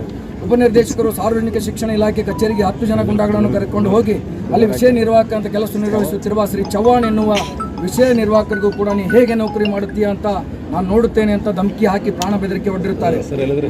ಉಪನಿರ್ದೇಶಕರು ಸಾರ್ವಜನಿಕ ಶಿಕ್ಷಣ ಇಲಾಖೆ ಕಚೇರಿಗೆ ಹತ್ತು ಜನ ಗುಂಡಾಗಳನ್ನು ಕರೆದುಕೊಂಡು ಹೋಗಿ ಅಲ್ಲಿ ವಿಷಯ ನಿರ್ವಾಹಕ ಅಂತ ಕೆಲಸ ನಿರ್ವಹಿಸುತ್ತಿರುವ ಶ್ರೀ ಚವ್ಹಾಣ್ ಎನ್ನುವ ವಿಷಯ ನಿರ್ವಾಹಕರಿಗೂ ಕೂಡ ನೀ ಹೇಗೆ ನೌಕರಿ ಮಾಡುತ್ತೀಯ ಅಂತ ನಾನು ನೋಡುತ್ತೇನೆ ಅಂತ ಧಮಕಿ ಹಾಕಿ ಪ್ರಾಣ ಬೆದರಿಕೆ ಒಡ್ಡಿರುತ್ತಾರೆ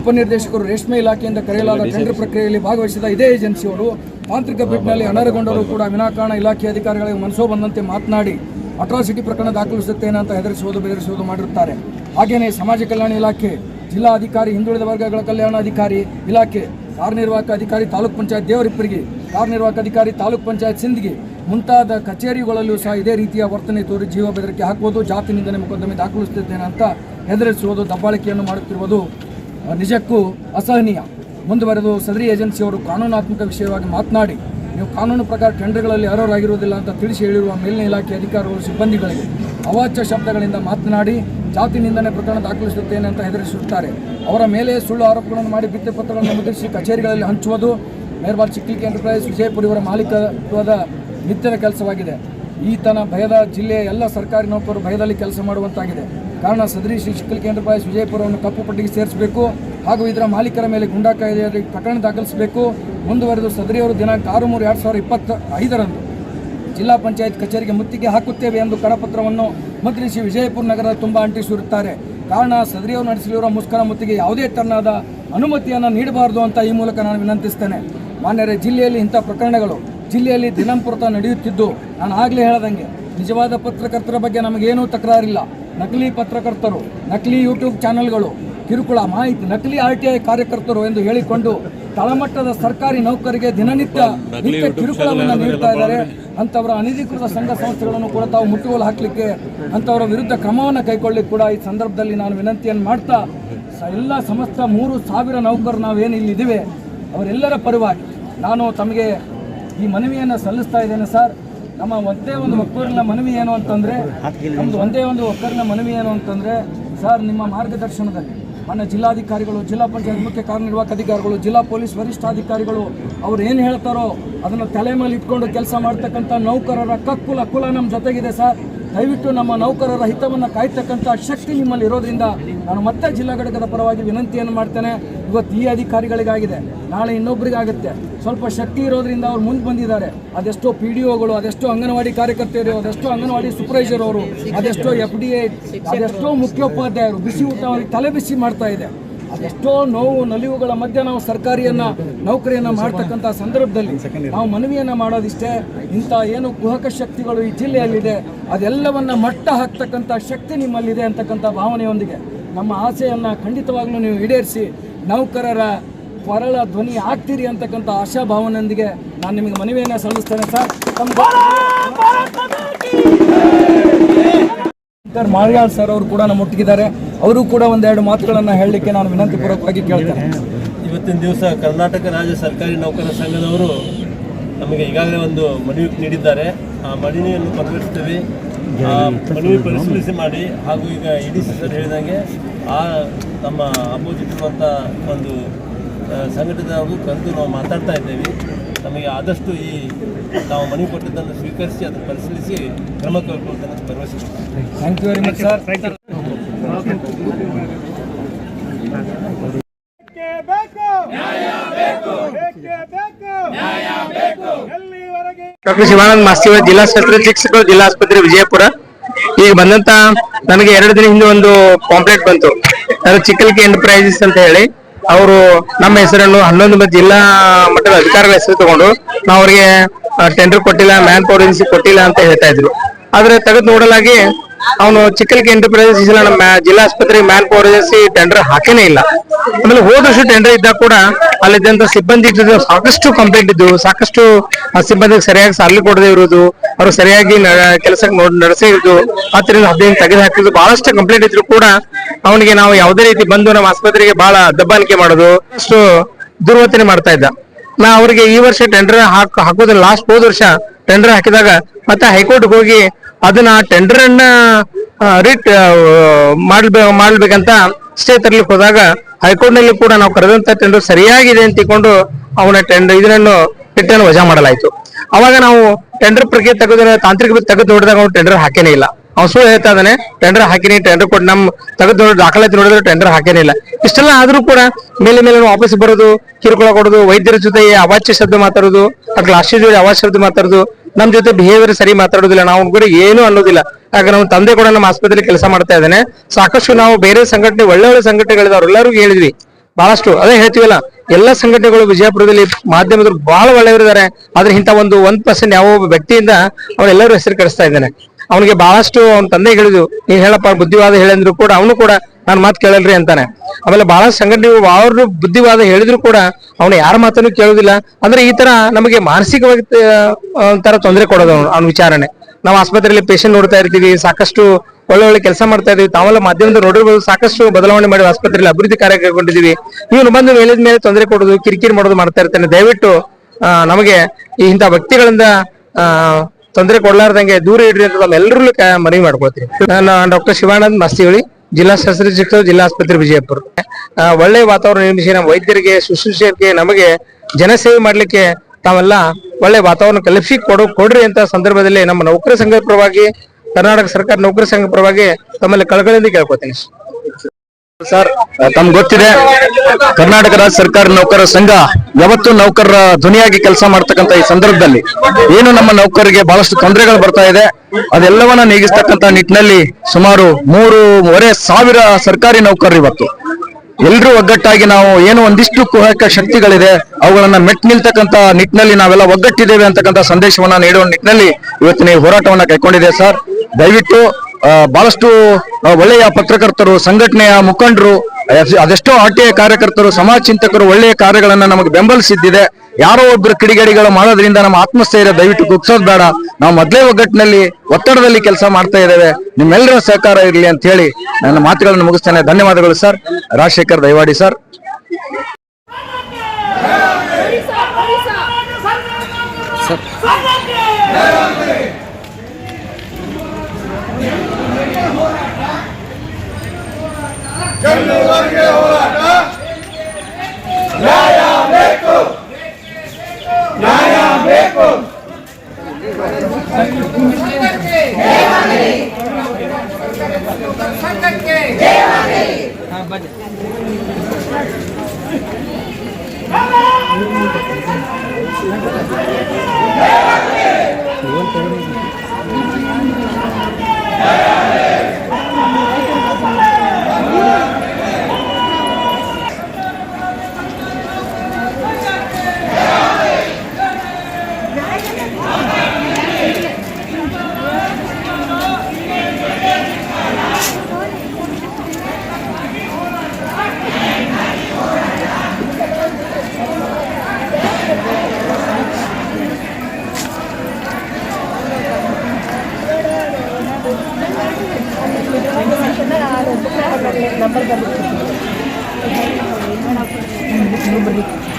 ಉಪನಿರ್ದೇಶಕರು ರೇಷ್ಮೆ ಇಲಾಖೆಯಿಂದ ಕರೆಯಲಾದ ಟೆಂಡರ್ ಪ್ರಕ್ರಿಯೆಯಲ್ಲಿ ಭಾಗವಹಿಸಿದ ಇದೇ ಏಜೆನ್ಸಿಯವರು ತಾಂತ್ರಿಕ ಬಿಡ್ನಲ್ಲಿ ಅನರ್ಹಗೊಂಡರೂ ಕೂಡ ವಿನಾಕಾರಣ ಇಲಾಖೆ ಅಧಿಕಾರಿಗಳಿಗೆ ಮನಸೋ ಬಂದಂತೆ ಮಾತನಾಡಿ ಅಟ್ರಾಸಿಟಿ ಪ್ರಕರಣ ದಾಖಲಿಸುತ್ತೇನೆ ಅಂತ ಹೆದರಿಸುವುದು ಬೆದರಿಸುವುದು ಮಾಡಿರುತ್ತಾರೆ. ಹಾಗೆಯೇ ಸಮಾಜ ಕಲ್ಯಾಣ ಇಲಾಖೆ ಜಿಲ್ಲಾ ಅಧಿಕಾರಿ ಹಿಂದುಳಿದ ವರ್ಗಗಳ ಕಲ್ಯಾಣ ಅಧಿಕಾರಿ ಇಲಾಖೆ ಕಾರ್ಯನಿರ್ವಾಹಕ ಅಧಿಕಾರಿ ತಾಲೂಕ್ ಪಂಚಾಯತ್ ದೇವರಿಪ್ಪರಿಗೆ, ಕಾರ್ಯನಿರ್ವಾಹಕ ಅಧಿಕಾರಿ ತಾಲೂಕ್ ಪಂಚಾಯತ್ ಸಿಂಧ್ಗೆ ಮುಂತಾದ ಕಚೇರಿಗಳಲ್ಲೂ ಸಹ ಇದೇ ರೀತಿಯ ವರ್ತನೆ ತೋರಿ ಜೀವ ಬೆದರಿಕೆ ಹಾಕುವುದು, ಜಾತಿ ನಿಂದನೆ ಮೊಕದ್ದಮೆ ದಾಖಲಿಸುತ್ತಿದ್ದೇನೆ ಅಂತ ಹೆದರಿಸುವುದು, ದಬ್ಬಾಳಿಕೆಯನ್ನು ಮಾಡುತ್ತಿರುವುದು ನಿಜಕ್ಕೂ ಅಸಹನೀಯ. ಮುಂದುವರೆದು ಸದರಿ ಏಜೆನ್ಸಿಯವರು ಕಾನೂನಾತ್ಮಕ ವಿಷಯವಾಗಿ ಮಾತನಾಡಿ, ನೀವು ಕಾನೂನು ಪ್ರಕಾರ ಟೆಂಡರ್ಗಳಲ್ಲಿ ಅರ್ಹರಾಗಿರುವುದಿಲ್ಲ ಅಂತ ತಿಳಿಸಿ ಹೇಳಿರುವ ಮೇಲಿನ ಇಲಾಖೆ ಅಧಿಕಾರಿಗಳು, ಸಿಬ್ಬಂದಿಗಳಿಗೆ ಅವಾಚ್ಯ ಶಬ್ದಗಳಿಂದ ಮಾತನಾಡಿ ಜಾತಿ ನಿಂದನೆ ಪ್ರಕರಣ ದಾಖಲಿಸುತ್ತೇನೆ ಅಂತ ಹೆದರಿಸುತ್ತಾರೆ. ಅವರ ಮೇಲೆ ಸುಳ್ಳು ಆರೋಪಗಳನ್ನು ಮಾಡಿ ಭಿತ್ತಿ ಪತ್ರಗಳನ್ನು ಮುದ್ರಿಸಿ ಕಚೇರಿಗಳಲ್ಲಿ ಹಂಚುವುದು ಮೇರ್ಬಾಲ್ ಚಿಕ್ಲಿಕ್ ಎಂಟರ್ಪ್ರೈಸ್ ವಿಜಯಪುರ ಇವರ ಮಾಲೀಕತ್ವದ ನಿತ್ಯದ ಕೆಲಸವಾಗಿದೆ. ಈತನ ಭಯದ ಜಿಲ್ಲೆಯ ಎಲ್ಲ ಸರ್ಕಾರಿ ನೌಕರರು ಭಯದಲ್ಲಿ ಕೆಲಸ ಮಾಡುವಂತಾಗಿದೆ. ಕಾರಣ ಸದರಿ ಶ್ರೀ ಚಿಕ್ಕಲಿಕ್ ಎಂಟರ್ಪ್ರೈಸ್ ವಿಜಯಪುರವನ್ನು ಕಪ್ಪು ಪಟ್ಟಿಗೆ ಸೇರಿಸಬೇಕು. ಹಾಗೂ ಇದರ ಮಾಲೀಕರ ಮೇಲೆ ಗುಂಡಾ ಕಾಯ್ದೆಯಲ್ಲಿ ಪ್ರಕರಣ ದಾಖಲಿಸಬೇಕು. ಮುಂದುವರೆದು ಸದರಿಯವರು ದಿನಾಂಕ ಆರು ಮೂರು ಎರಡು ಸಾವಿರದ ಇಪ್ಪತ್ತ ಐದರಂದು ಜಿಲ್ಲಾ ಪಂಚಾಯತ್ ಕಚೇರಿಗೆ ಮುತ್ತಿಗೆ ಹಾಕುತ್ತೇವೆ ಎಂದು ಕರಪತ್ರವನ್ನು ಶ್ರೀ ವಿಜಯಪುರ ನಗರದ ತುಂಬ ಅಂಟಿಸಿರುತ್ತಾರೆ. ಕಾರಣ ಸದರಿಯವರು ನಡೆಸಲಿರುವ ಮುಷ್ಕರ ಮುತ್ತಿಗೆ ಯಾವುದೇ ತೆರನಾದ ಅನುಮತಿಯನ್ನು ನೀಡಬಾರದು ಅಂತ ಈ ಮೂಲಕ ನಾನು ವಿನಂತಿಸ್ತೇನೆ. ಮಾನ್ಯರೇ, ಜಿಲ್ಲೆಯಲ್ಲಿ ಇಂಥ ಪ್ರಕರಣಗಳು ಜಿಲ್ಲೆಯಲ್ಲಿ ದಿನಂಪುರತ ನಡೆಯುತ್ತಿದ್ದು, ನಾನು ಆಗಲೇ ಹೇಳದಂಗೆ ನಿಜವಾದ ಪತ್ರಕರ್ತರ ಬಗ್ಗೆ ನಮಗೇನೂ ತಕರಾರಿಲ್ಲ. ನಕಲಿ ಪತ್ರಕರ್ತರು, ನಕಲಿ ಯೂಟ್ಯೂಬ್ ಚಾನೆಲ್ಗಳು, ಕಿರುಕುಳ ಮಾಹಿತಿ, ನಕಲಿ ಆರ್ ಟಿ ಐ ಕಾರ್ಯಕರ್ತರು ಎಂದು ಹೇಳಿಕೊಂಡು ತಳಮಟ್ಟದ ಸರ್ಕಾರಿ ನೌಕರಿಗೆ ದಿನನಿತ್ಯ ನಿತ್ಯ ಕಿರುಕುಳವನ್ನು ನೀಡ್ತಾ ಇದ್ದಾರೆ. ಅಂಥವರ ಅನಧಿಕೃತ ಸಂಘ ಸಂಸ್ಥೆಗಳನ್ನು ಕೂಡ ತಾವು ಮುಟ್ಟುಗೋಲು ಹಾಕಲಿಕ್ಕೆ ಅಂಥವರ ವಿರುದ್ಧ ಕ್ರಮವನ್ನು ಕೈಗೊಳ್ಳಲಿಕ್ಕೆ ಕೂಡ ಈ ಸಂದರ್ಭದಲ್ಲಿ ನಾನು ವಿನಂತಿಯನ್ನು ಮಾಡ್ತಾ ಎಲ್ಲ ಸಮಸ್ತ ಮೂರು ಸಾವಿರ ನೌಕರರು ನಾವೇನು ಇಲ್ಲಿದ್ದೇವೆ ಅವರೆಲ್ಲರ ಪರವಾಗಿ ನಾನು ತಮಗೆ ಈ ಮನವಿಯನ್ನು ಸಲ್ಲಿಸ್ತಾ ಇದ್ದೇನೆ ಸರ್. ನಮ್ಮ ಒಂದೇ ಒಂದು ಒಕ್ಕೂರಿನ ಮನವಿ ಏನು ಅಂತಂದರೆ ನಮ್ಮದು ಒಂದೇ ಒಂದು ಒಕ್ಕೂರಿನ ಮನವಿ ಏನು ಅಂತಂದರೆ ಸರ್ ನಿಮ್ಮ ಮಾರ್ಗದರ್ಶನದಲ್ಲಿ ಮಾನ್ಯ ಜಿಲ್ಲಾಧಿಕಾರಿಗಳು, ಜಿಲ್ಲಾ ಪಂಚಾಯತ್ ಮುಖ್ಯ ಕಾರ್ಯನಿರ್ವಾಹಕ ಅಧಿಕಾರಿಗಳು, ಜಿಲ್ಲಾ ಪೊಲೀಸ್ ವರಿಷ್ಠಾಧಿಕಾರಿಗಳು ಅವ್ರು ಏನು ಹೇಳ್ತಾರೋ ಅದನ್ನು ತಲೆ ಮೇಲೆ ಇಟ್ಕೊಂಡು ಕೆಲಸ ಮಾಡ್ತಕ್ಕಂಥ ನೌಕರರ ಕಕ್ಕುಲ ಕುಲ ನಮ್ಮ ಜೊತೆಗಿದೆ ಸರ್. ದಯವಿಟ್ಟು ನಮ್ಮ ನೌಕರರ ಹಿತವನ್ನು ಕಾಯ್ತಕ್ಕಂಥ ಶಕ್ತಿ ನಿಮ್ಮಲ್ಲಿ ಇರೋದ್ರಿಂದ ನಾನು ಮತ್ತೆ ಜಿಲ್ಲಾ ಘಟಕದ ಪರವಾಗಿ ವಿನಂತಿಯನ್ನು ಮಾಡ್ತೇನೆ. ಇವತ್ತು ಈ ಅಧಿಕಾರಿಗಳಿಗಾಗಿದೆ. ನಾಳೆ ಇನ್ನೊಬ್ಬರಿಗಾಗುತ್ತೆ ಸ್ವಲ್ಪ ಶಕ್ತಿ ಇರೋದ್ರಿಂದ ಅವ್ರು ಮುಂದೆ ಬಂದಿದ್ದಾರೆ. ಅದೆಷ್ಟೋ ಪಿ ಡಿ ಒಗಳು ಅದೆಷ್ಟೋ ಅಂಗನವಾಡಿ ಕಾರ್ಯಕರ್ತೆಯರು, ಅದೆಷ್ಟೋ ಅಂಗನವಾಡಿ ಸೂಪರ್ವೈಸರ್ ಅವರು, ಅದೆಷ್ಟೋ ಎಫ್ ಡಿ ಎ ಅದೆಷ್ಟೋ ಮುಖ್ಯೋಪಾಧ್ಯಾಯರು ಬಿಸಿ ಊಟ ಅವ್ರಿಗೆ ತಲೆ ಬಿಸಿ ಮಾಡ್ತಾ ಇದೆ. ಅದೆಷ್ಟೋ ನೋವು, ನಲಿವುಗಳ ಮಧ್ಯೆ ನಾವು ಸರ್ಕಾರಿಯನ್ನ, ನೌಕರಿಯನ್ನ ಮಾಡ್ತಕ್ಕಂಥ ಸಂದರ್ಭದಲ್ಲಿ ನಾವು ಮನವಿಯನ್ನ ಮಾಡೋದಿಷ್ಟೇ. ಇಂಥ ಏನು ಕುಹಕ ಶಕ್ತಿಗಳು ಈ ಜಿಲ್ಲೆಯಲ್ಲಿದೆ, ಅದೆಲ್ಲವನ್ನ ಮಟ್ಟ ಹಾಕ್ತಕ್ಕಂಥ ಶಕ್ತಿ ನಿಮ್ಮಲ್ಲಿದೆ ಅಂತಕ್ಕಂಥ ಭಾವನೆಯೊಂದಿಗೆ. ನಮ್ಮ ಆಸೆಯನ್ನು ಖಂಡಿತವಾಗ್ಲೂ ನೀವು ಈಡೇರಿಸಿ ನೌಕರರ ಕೊರಳ ಧ್ವನಿ ಆಗ್ತೀರಿ ಅಂತಕ್ಕಂಥ ಆಶಾ ಭಾವನೆಯೊಂದಿಗೆ ನಾನು ನಿಮಗೆ ಮನವಿಯನ್ನು ಸಲ್ಲಿಸ್ತೇನೆ ಸರ್. ಶಂಕರ್ ಮಾರ್ಯಾಳ್ ಸರ್ ಅವರು ಕೂಡ ನಮ್ಮ ಒಟ್ಟಿಗಿದ್ದಾರೆ ಅವರು ಕೂಡ ಒಂದೆರಡು ಮಾತುಗಳನ್ನು ಹೇಳಲಿಕ್ಕೆ ನಾನು ವಿನಂತಿಪೂರ್ವಕವಾಗಿ ಕೇಳ್ತೇನೆ. ಇವತ್ತಿನ ದಿವಸ ಕರ್ನಾಟಕ ರಾಜ್ಯ ಸರ್ಕಾರಿ ನೌಕರರ ಸಂಘದವರು ನಮಗೆ ಈಗಾಗಲೇ ಒಂದು ಮನವಿ ನೀಡಿದ್ದಾರೆ. ಆ ಮನವಿಯನ್ನು ಪರಿಗಣಿಸ್ತೇವೆ ಮನವಿ ಪರಿಶೀಲಿಸಿ ಮಾಡಿ. ಹಾಗೂ ಈಗ ಇಡಿ ಸರ್ ಹೇಳಿದಂಗೆ ಆ ನಮ್ಮ ಅಪೋಸಿಟ್ ಇರುವಂಥ ಒಂದು ಸಂಘಟನೆಯವರು ಕಂತು ಕರೆದು ನಾವು ಮಾತಾಡ್ತಾ ಇದ್ದೇವೆ. ನಮಗೆ ಆದಷ್ಟು ಈ ನಾವು ಮನವಿ ಕೊಟ್ಟಿದ್ದನ್ನು ಸ್ವೀಕರಿಸಿ ಅದನ್ನು ಪರಿಶೀಲಿಸಿ ಕ್ರಮ ಕೈಗೊಳ್ಳುವುದನ್ನು ಭರವಸೆ. Thank you very much sir doctor Shivanand Masti ಜಿಲ್ಲಾ ಶಸ್ತ್ರಚಿಕಿತ್ಸಕರು ಜಿಲ್ಲಾಸ್ಪತ್ರೆ ವಿಜಯಪುರ. ಈಗ ಬಂದಂತ ನನಗೆ ಎರಡು ದಿನ ಹಿಂದೆ ಒಂದು ಪಾಂಪ್ಲೆಟ್ ಬಂತು. ಅದು ಚಿಕ್ಕಲ್ಕಿ ಎಂಟರ್ಪ್ರೈಸಸ್ ಅಂತ ಹೇಳಿ. ಅವರು ನಮ್ಮ ಹೆಸರನ್ನು ಹನ್ನೊಂದು ಜಿಲ್ಲಾ ಮಟ್ಟದ ಅಧಿಕಾರಿಗಳ ಹೆಸರು ತಗೊಂಡು ನಾವು ಅವರಿಗೆ ಟೆಂಡರ್ ಕೊಟ್ಟಿಲ್ಲ ಮ್ಯಾನ್ ಪವರ್ ಏಜೆನ್ಸಿ ಕೊಟ್ಟಿಲ್ಲ ಅಂತ ಹೇಳ್ತಾ ಇದ್ರು. ಆದ್ರೆ ತೆಗೆದು ನೋಡಲಾಗಿ ಅವನು ಚಿಕ್ಕಲ್ಕೆ ಎಂಟರ್ಪ್ರೈಸಸ್ ಇಲ್ಲ ನಮ್ಮ ಜಿಲ್ಲಾ ಆಸ್ಪತ್ರೆ ಮ್ಯಾನ್ ಪವರ್ ಏಜೆನ್ಸಿ ಟೆಂಡರ್ ಹಾಕೇನೇ ಇಲ್ಲ. ಆಮೇಲೆ ಹೋದ ವರ್ಷ ಟೆಂಡರ್ ಇದ್ದಾಗ ಕೂಡ ಅಲ್ಲಿದ್ದಂತ ಸಿಬ್ಬಂದಿ ಸಾಕಷ್ಟು ಕಂಪ್ಲೇಂಟ್ ಇದ್ದು, ಸಾಕಷ್ಟು ಸಿಬ್ಬಂದಿಗೆ ಸರಿಯಾಗಿ ಸಾಲಿ ಕೊಡದೇ ಇರೋದು ಅವರು ಸರಿಯಾಗಿ ಕೆಲಸಕ್ಕೆ ನೋಡ್ ನಡೆಸೇ ಇರೋದು ಹತ್ತರಿಂದ ಹದಿನೈದು ತೆಗೆದು ಹಾಕಿದ್ರು ಬಹಳಷ್ಟು ಕಂಪ್ಲೇಂಟ್ ಇದ್ರು ಕೂಡ ಅವನಿಗೆ ನಾವು ಯಾವುದೇ ರೀತಿ ಬಂದು ನಮ್ಮ ಆಸ್ಪತ್ರೆಗೆ ಬಹಳ ದಬ್ಬಾಣಿಕೆ ಮಾಡೋದು, ಅಷ್ಟು ದುರ್ವರ್ತನೆ ಮಾಡ್ತಾ ಇದ್ದ. ನಾ ಅವರಿಗೆ ಈ ವರ್ಷ ಟೆಂಡರ್ ಹಾಕ್ ಹಾಕೋದ್ರ ಲಾಸ್ಟ್ ಹೋದ ವರ್ಷ ಟೆಂಡರ್ ಹಾಕಿದಾಗ ಮತ್ತೆ ಹೈಕೋರ್ಟ್ಗೆ ಹೋಗಿ ಅದನ್ನ ಟೆಂಡರ್ ಅನ್ನ ರಿಟ್ ಮಾಡ್ಬೇ ಮಾಡ್ಬೇಕಂತ ಸ್ಟೇ ತರ್ಲಿಕ್ಕೆ ಹೋದಾಗ ಹೈಕೋರ್ಟ್ನಲ್ಲಿ ಕೂಡ ನಾವು ಕರೆದಂತ ಟೆಂಡರ್ ಸರಿಯಾಗಿದೆ ಅಂತ ತಿಳ್ಕೊಂಡು ಅವನ ಟೆಂಡರ್ ಇದನ್ನು ರಿಟರ್ನ್ ವಜಾ ಮಾಡಲಾಯಿತು. ಅವಾಗ ನಾವು ಟೆಂಡರ್ ಪ್ರಕ್ರಿಯೆ ತೆಗೆದ್ರೆ ತಾಂತ್ರಿಕ ತೆಗೆದು ನೋಡಿದಾಗ ಅವ್ನು ಟೆಂಡರ್ ಹಾಕೇನೇ ಇಲ್ಲ. ಅವ್ನು ಸುಳ್ಳು ಹೇಳ್ತಾ ಇದ್ದಾನೆ ಟೆಂಡರ್ ಹಾಕಿನಿ ಟೆಂಡರ್ ಕೊಟ್ಟು ನಮ್ ತೆಗೆದು ದಾಖಲಾತಿ ನೋಡಿದ್ರೆ ಟೆಂಡರ್ ಹಾಕೇನಿಲ್ಲ ಇಷ್ಟೆಲ್ಲ ಆದ್ರೂ ಕೂಡ ಮೇಲೆ ಮೇಲೆ ವಾಪಸ್ ಬರೋದು, ಕಿರುಕುಳ ಕೊಡೋದು, ವೈದ್ಯರ ಜೊತೆ ಅವಾಚ್ಯ ಶಬ್ದ ಮಾತಾಡೋದು ಅಥವಾ ಲಾಸ್ಯ ಜೊತೆ ಅವಾಚ್ಯ ಶಬ್ದ ಮಾತಾಡೋದು, ನಮ್ ಜೊತೆ ಬಿಹೇವಿಯರ್ ಸರಿ ಮಾತಾಡೋದಿಲ್ಲ, ನಾವು ಕೂಡ ಏನು ಅನ್ನೋದಿಲ್ಲ. ಯಾಕಂದ್ರೆ ನಮ್ಮ ತಂದೆ ಕೂಡ ನಮ್ಮ ಆಸ್ಪತ್ರೆಯಲ್ಲಿ ಕೆಲಸ ಮಾಡ್ತಾ ಇದ್ದಾನೆ. ಸಾಕಷ್ಟು ನಾವು ಬೇರೆ ಸಂಘಟನೆ ಒಳ್ಳೆ ಒಳ್ಳೆ ಸಂಘಟನೆಗಳಿದೆ ಎಲ್ಲರಿಗೂ ಹೇಳಿದ್ವಿ. ಬಹಳಷ್ಟು, ಅದೇ ಹೇಳ್ತೀವಲ್ಲ, ಎಲ್ಲ ಸಂಘಟನೆಗಳು ವಿಜಯಪುರದಲ್ಲಿ ಮಾಧ್ಯಮದವರು ಬಹಳ ಒಳ್ಳೆಯವರಿದ್ದಾರೆ. ಆದ್ರೆ ಇಂಥ ಒಂದು ಒಂದ್ ಪರ್ಸೆಂಟ್ ಯಾವ ಒಬ್ಬ ವ್ಯಕ್ತಿಯಿಂದ ಅವರೆಲ್ಲರೂ ಹೆಸರು ಕಡಿಸ್ತಾ ಇದ್ದಾನೆ. ಅವನಿಗೆ ಬಹಳಷ್ಟು ಅವನ ತಂದೆ ಹೇಳಿದ್ವು. ನೀನ್ ಹೇಳಪ್ಪ, ಬುದ್ಧಿವಾದ ಹೇಳಂದ್ರು ಕೂಡ ಅವನು ಕೂಡ ನಾನು ಮಾತು ಕೇಳಲ್ರಿ ಅಂತಾನೆ. ಆಮೇಲೆ ಬಹಳ ಸಂಘಟನೆಗಳು ಅವರು ಬುದ್ಧಿವಾದ ಹೇಳಿದ್ರು ಕೂಡ ಅವನು ಯಾರ ಮಾತನ್ನು ಕೇಳುದಿಲ್ಲ. ಅಂದ್ರೆ ಈ ತರ ನಮಗೆ ಮಾನಸಿಕವಾಗಿ ಒಂಥರ ತೊಂದರೆ ಕೊಡೋದು ಅವನು, ಅವ್ನ ವಿಚಾರಣೆ ನಾವು ಆಸ್ಪತ್ರೆಯಲ್ಲಿ ಪೇಷಂಟ್ ನೋಡ್ತಾ ಇರ್ತೀವಿ, ಸಾಕಷ್ಟು ಒಳ್ಳೆ ಒಳ್ಳೆ ಕೆಲಸ ಮಾಡ್ತಾ ಇದೀವಿ. ತಾವೆಲ್ಲ ಮಾಧ್ಯಮದ ನೋಡಿರ್ಬೋದು, ಸಾಕಷ್ಟು ಬದಲಾವಣೆ ಮಾಡಿ ಆಸ್ಪತ್ರೆಯಲ್ಲಿ ಅಭಿವೃದ್ಧಿ ಕಾರ್ಯ ಕೈಗೊಂಡಿದ್ದೀವಿ. ಇವನು ಬಂದು ಹೇಳಿದ ಮೇಲೆ ತೊಂದರೆ ಕೊಡೋದು, ಕಿರಿಕಿರಿ ಮಾಡೋದು ಮಾಡ್ತಾ ಇರ್ತಾನೆ. ದಯವಿಟ್ಟು ನಮಗೆ ಇಂಥ ವ್ಯಕ್ತಿಗಳಿಂದ ತೊಂದರೆ ಕೊಡ್ಲಾರ್ದಂಗೆ ದೂರ ಇಡ್ರಿ ಅಂತ ನಮ್ಮೆಲ್ಲರೂ ಮನವಿ ಮಾಡ್ಕೊಳ್ತೀನಿ. ನಾನು ಡಾಕ್ಟರ್ ಶಿವಾನಂದ್ ಮಸ್ತಿಹಳ್ಳಿ, ಜಿಲ್ಲಾ ಶಸ್ತ್ರಚಿಕಿತ್ಸಕ ಜಿಲ್ಲಾ ಆಸ್ಪತ್ರೆ ವಿಜಯಪುರ. ಒಳ್ಳೆ ವಾತಾವರಣ ನಿರ್ಮಿಸಿ ನಮ್ಮ ವೈದ್ಯರಿಗೆ, ಶುಶ್ರೂಷಕರಿಗೆ ನಮಗೆ ಜನಸೇವೆ ಮಾಡ್ಲಿಕ್ಕೆ ತಾವೆಲ್ಲ ಒಳ್ಳೆ ವಾತಾವರಣ ಕಲ್ಪಿಸಿ ಕೊಡು, ಕೊಡ್ರಿ ಅಂತ ಸಂದರ್ಭದಲ್ಲಿ ನಮ್ಮ ನೌಕರ ಸಂಘದ ಪರವಾಗಿ, ಕರ್ನಾಟಕ ಸರ್ಕಾರ ನೌಕರ ಸಂಘ ಪರವಾಗಿ ತಮ್ಮಲ್ಲಿ ಕಳಕಳಿಯಿಂದ ಕೇಳ್ಕೊತೀನಿ ಸರ್, ತಮ್ಗೆ ಗೊತ್ತಿದೆ, ಕರ್ನಾಟಕ ರಾಜ್ಯ ಸರ್ಕಾರಿ ನೌಕರರ ಸಂಘ ಯಾವತ್ತು ನೌಕರರ ಧ್ವನಿಯಾಗಿ ಕೆಲಸ ಮಾಡ್ತಕ್ಕಂತ ಈ ಸಂದರ್ಭದಲ್ಲಿ ಏನು ನಮ್ಮ ನೌಕರರಿಗೆ ಬಹಳಷ್ಟು ತೊಂದರೆಗಳು ಬರ್ತಾ ಇದೆ. ಅದೆಲ್ಲವನ್ನ ನೀಗಿಸ್ತಕ್ಕಂತ ನಿಟ್ಟಿನಲ್ಲಿ ಸುಮಾರು ಮೂರುವರೆ ಸಾವಿರ ಸರ್ಕಾರಿ ನೌಕರರು ಇವತ್ತು. ಎಲ್ರೂ ಒಗ್ಗಟ್ಟಾಗಿ ನಾವು ಏನು ಒಂದಿಷ್ಟು ಕುಹಕ ಶಕ್ತಿಗಳಿದೆ, ಅವುಗಳನ್ನ ಮೆಟ್ ನಿಲ್ತಕ್ಕಂತ ನಿಟ್ಟಿನಲ್ಲಿ ನಾವೆಲ್ಲ ಒಗ್ಗಟ್ಟಿದ್ದೇವೆ ಅಂತಕ್ಕಂಥ ಸಂದೇಶವನ್ನ ನೀಡುವ ನಿಟ್ಟಿನಲ್ಲಿ ಇವತ್ತಿನ ಹೋರಾಟವನ್ನ ಕೈಕೊಂಡಿದೆ ಸರ್. ದಯವಿಟ್ಟು ಬಹಳಷ್ಟು ಒಳ್ಳೆಯ ಪತ್ರಕರ್ತರು, ಸಂಘಟನೆಯ ಮುಖಂಡರು ಅದೆಷ್ಟೋ ಆರ್ಟಿಐ ಕಾರ್ಯಕರ್ತರು, ಸಮಾಜ ಚಿಂತಕರು ಒಳ್ಳೆಯ ಕಾರ್ಯಗಳನ್ನು ನಮಗೆ ಬೆಂಬಲಿಸಿದ್ದಿದೆ. ಯಾರೋ ಒಬ್ಬರು ಕಿಡಿಗೇಡಿಗಳು ಮಾಡೋದ್ರಿಂದ ನಮ್ಮ ಆತ್ಮಸ್ಥೈರ್ಯ ದಯವಿಟ್ಟು ಕುಗ್ಸೋದು ಬೇಡ ನಾವು ಮೊದಲೇ ಒಗ್ಗಟ್ಟಿನಲ್ಲಿ, ಒತ್ತಡದಲ್ಲಿ ಕೆಲಸ ಮಾಡ್ತಾ ಇದ್ದೇವೆ. ನಿಮ್ಮೆಲ್ಲರ ಸಹಕಾರ ಇರಲಿ ಅಂತ ಹೇಳಿ ನನ್ನ ಮಾತುಗಳನ್ನು ಮುಗಿಸ್ತೇನೆ. ಧನ್ಯವಾದಗಳು, ಸರ್. ರಾಜಶೇಖರ್ ದಯವಾಡಿ ಸರ್. ಸರ್. ಗೆಲ್ಲುವರಿಗೆ ಹೋರಾಟ ನ್ಯಾಯ ಬೇಕು ನ್ಯಾಯ ಬೇಕು ಸಂಘಕ್ಕೆ ಬನ್ನಿ libre.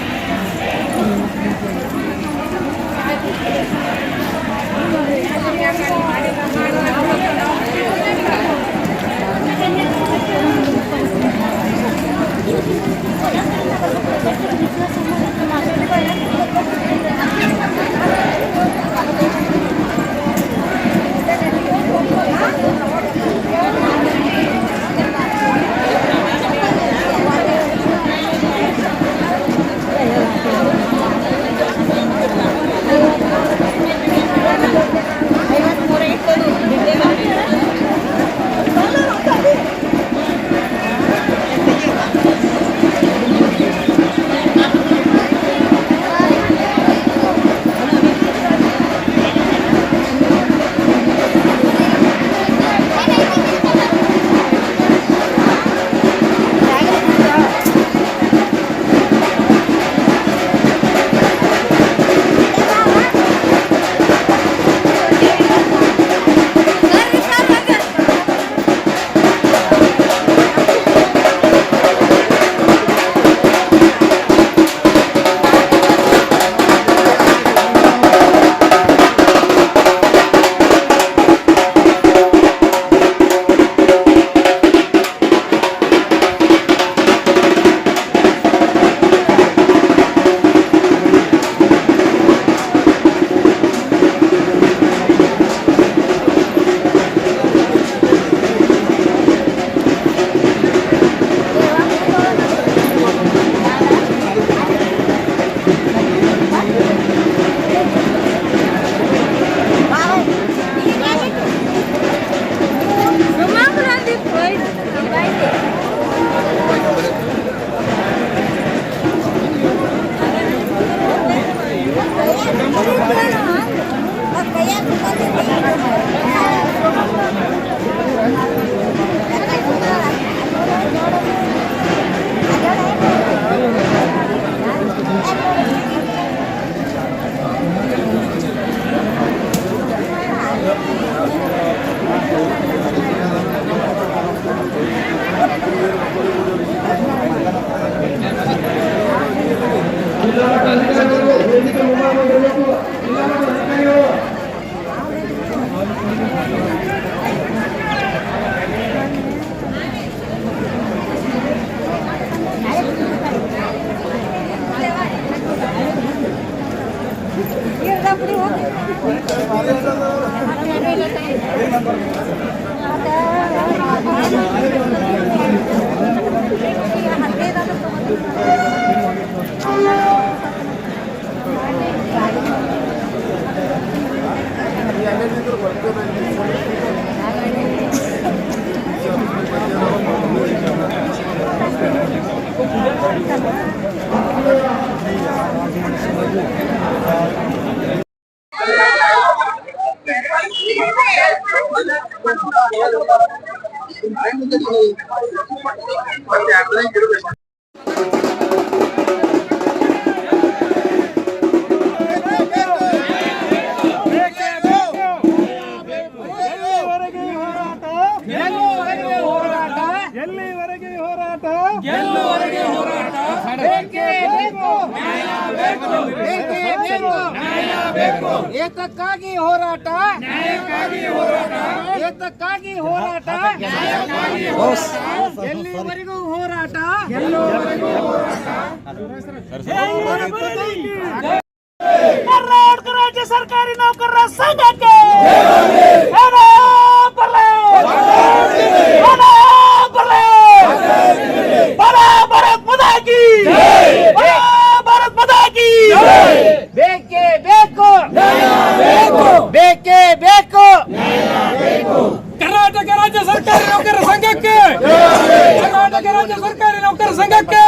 ಏತಕ್ಕಾಗಿ ಹೋರಾಟ ಏತಕ್ಕಾಗಿ ಹೋರಾಟ ಎಲ್ಲಿವರೆಗೂ ಹೋರಾಟ ಕರ್ನಾಟಕ ರಾಜ್ಯ ಸರ್ಕಾರಿ ನೌಕರರ ಸಂಘಕ್ಕೆ ಭಾರತ್ ಮದಾಕಿ ಭಾರತ್ ಮದಾಕಿ! ಬೇಕೇ. ಬೇಕು. ಬೇಕೇ ಕರ್ನಾಟಕ ರಾಜ್ಯ ಸರ್ಕಾರಿ ನೌಕರರ ಸಂಘಕ್ಕೆ. ಕರ್ನಾಟಕ ರಾಜ್ಯ ಸರ್ಕಾರಿ ನೌಕರರ ಸಂಘಕ್ಕೆ.